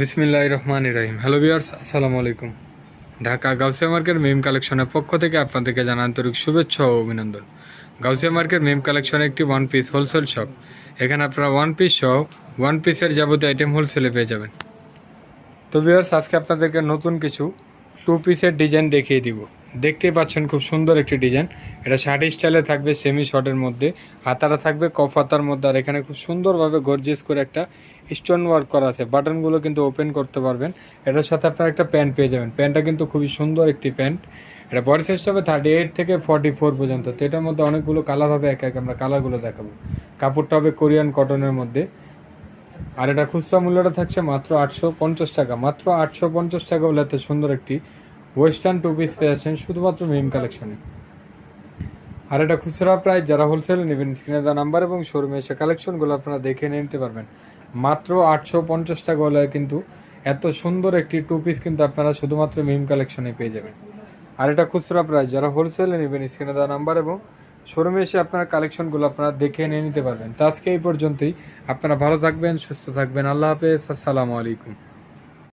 বিসমিল্লাহ রহমান রহিম হ্যালো বিয়ার্স আসসালামু আলাইকুম ঢাকা গাউসিয়া মার্কেট মেম কালেকশনের পক্ষ থেকে আপনাদেরকে জানা আন্তরিক শুভেচ্ছা ও অভিনন্দন। গাউসিয়া মার্কেট মেম কালেকশন একটি ওয়ান পিস হোলসেল শপ এখানে আপনারা ওয়ান পিস সহ ওয়ান পিসের যাবতীয় আইটেম হোলসেলে পেয়ে যাবেন। তো বিয়ার্স আজকে আপনাদেরকে নতুন কিছু টু পিসের ডিজাইন দেখিয়ে দিব। দেখতেই পাচ্ছেন খুব সুন্দর একটি ডিজাইন এটা শার্ট স্টাইলে থাকবে সেমি শর্টের মধ্যে। হাতারা থাকবে, কফ হাতার মধ্যে। আর এখানে খুব সুন্দরভাবে গর্জেস করে একটা স্টোন ওয়ার্ক করা আছে। বাটনগুলো কিন্তু ওপেন করতে পারবেন। এটার সাথে আপনারা একটা প্যান্ট পেয়ে যাবেন। প্যান্টটা কিন্তু খুবই সুন্দর একটি প্যান্ট এটা বডি সাইজটা হবে থার্টি এইট থেকে ফর্টি ফোর পর্যন্ত। তো এটার মধ্যে অনেকগুলো কালার হবে, এক এক আমরা কালারগুলো দেখাবো। কাপড়টা হবে কোরিয়ান কটনের মধ্যে। আর এটা খুচরা মূল্যটা থাকছে মাত্র আটশো পঞ্চাশ টাকা। মাত্র আটশো পঞ্চাশ টাকা হলে এত সুন্দর একটি ওয়েস্টার্ন টু পিস পেয়ে যাচ্ছেন শুধুমাত্র মেম কালেকশনে আর এটা খুচরা প্রাইস যারা হোলসেলে নেবেন স্ক্রিনে দেওয়া নাম্বার এবং শোরুমে এসে কালেকশনগুলো আপনারা দেখে নিতে পারবেন। মাত্র আটশো পঞ্চাশ টাকা হলে কিন্তু এত সুন্দর একটি টু পিস কিন্তু আপনারা শুধুমাত্র মিম কালেকশনে পেয়ে যাবেন। আর এটা খুচরা প্রাইস যারা হোলসেলে নেবেন স্ক্রিনে দেওয়া নাম্বার এবং শোরুমে এসে আপনার কালেকশনগুলো আপনারা দেখে নিয়ে নিতে পারবেন। তো আজকে এই পর্যন্তই। আপনারা ভালো থাকবেন, সুস্থ থাকবেন। আল্লাহ হাফেজ, আসসালামু আলাইকুম।